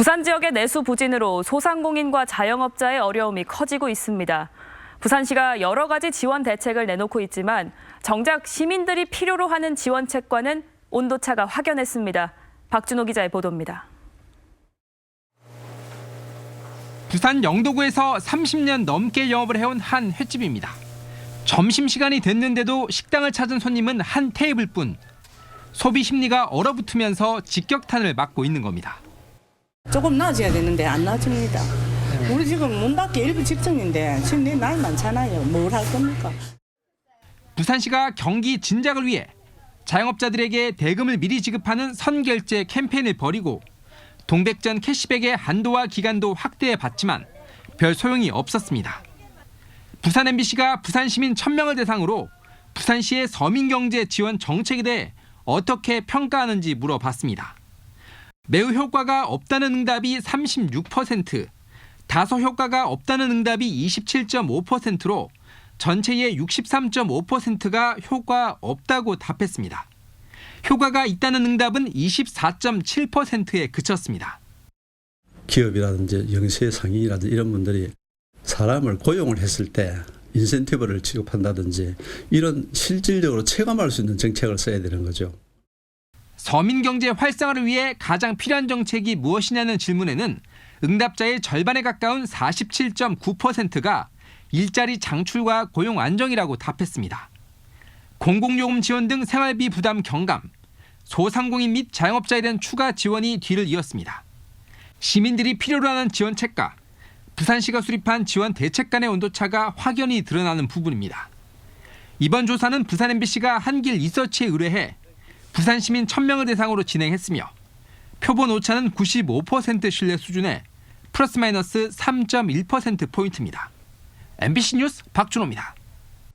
부산 지역의 내수 부진으로 소상공인과 자영업자의 어려움이 커지고 있습니다. 부산시가 여러 가지 지원 대책을 내놓고 있지만 정작 시민들이 필요로 하는 지원책과는 온도차가 확연했습니다. 박준호 기자의 보도입니다. 부산 영도구에서 30년 넘게 영업을 해온 한 횟집입니다. 점심시간이 됐는데도 식당을 찾은 손님은 한 테이블 뿐. 소비 심리가 얼어붙으면서 직격탄을 맞고 있는 겁니다. 조금 나아져야 되는데 안 나아집니다. 우리 지금 문 닫기 일부 직전인데 지금 내 나이 많잖아요. 뭘 할 겁니까? 부산시가 경기 진작을 위해 자영업자들에게 대금을 미리 지급하는 선결제 캠페인을 벌이고 동백전 캐시백의 한도와 기간도 확대해 봤지만 별 소용이 없었습니다. 부산 MBC가 부산 시민 1000명을 대상으로 부산시의 서민경제 지원 정책에 대해 어떻게 평가하는지 물어봤습니다. 매우 효과가 없다는 응답이 36%, 다소 효과가 없다는 응답이 27.5%로 전체의 63.5%가 효과 없다고 답했습니다. 효과가 있다는 응답은 24.7%에 그쳤습니다. 기업이라든지 영세 상인이라든지 이런 분들이 사람을 고용을 했을 때 인센티브를 지급한다든지 이런 실질적으로 체감할 수 있는 정책을 써야 되는 거죠. 서민 경제 활성화를 위해 가장 필요한 정책이 무엇이냐는 질문에는 응답자의 절반에 가까운 47.9%가 일자리 장출과 고용 안정이라고 답했습니다. 공공요금 지원 등 생활비 부담 경감, 소상공인 및 자영업자에 대한 추가 지원이 뒤를 이었습니다. 시민들이 필요로 하는 지원책과 부산시가 수립한 지원 대책 간의 온도차가 확연히 드러나는 부분입니다. 이번 조사는 부산 MBC가 한길 리서치에 의뢰해 부산 시민 1000명을 대상으로 진행했으며 표본 오차는 95% 신뢰 수준에 플러스 마이너스 3.1% 포인트입니다. MBC 뉴스 박준호입니다.